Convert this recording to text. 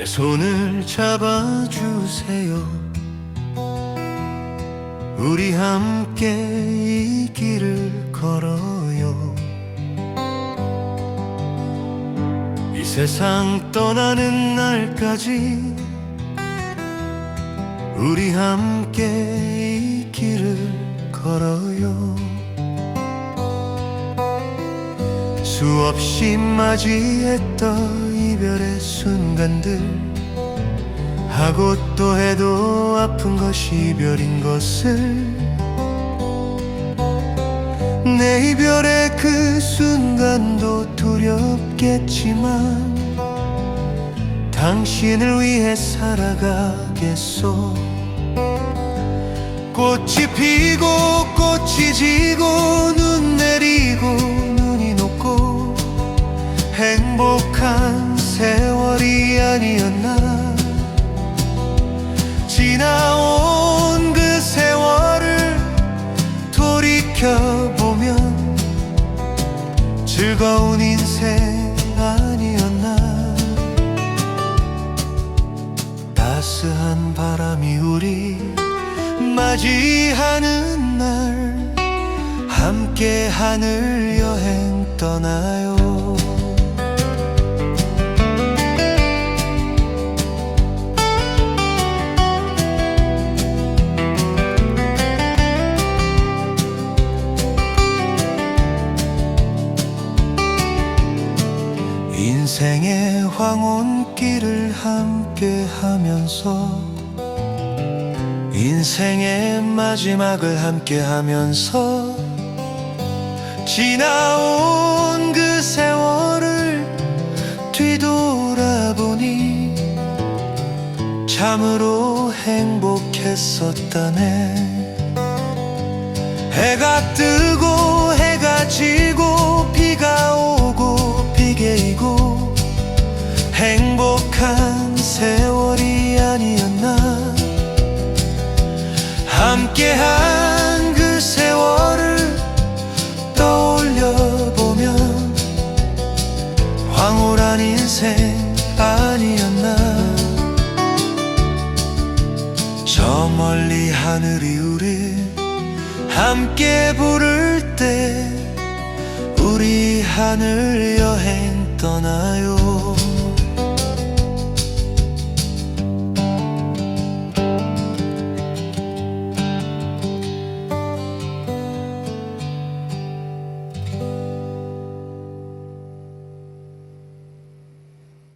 내 손을 잡아주세요. 우리 함께 이 길을 걸어요. 이 세상 떠나는 날까지 우리 함께 이 길을 걸어요 수없이 맞이했던 이별의 순간들. 하고 또 해도 아픈 것이 이별인 것을. 내 이별의 그 순간도 두렵겠지만 당신을 위해 살아가겠소. 꽃이 피고 꽃이 지고 눈 내리고 돌이켜보면 즐거운 인생 아니었나. 따스한 바람이 우리 맞이하는 날 함께 하늘 여행 떠나요 인생의 황혼길을 함께 하면서 인생의 마지막을 함께 하면서 지나온 그 세월을 뒤돌아보니 참으로 행복했었다네. 해가 뜨고 해가 지 함께한 그 세월을 떠올려보면 황홀한 인생 아니었나. 저 멀리 하늘이 우리 함께 부를 때 우리 하늘 여행 떠나요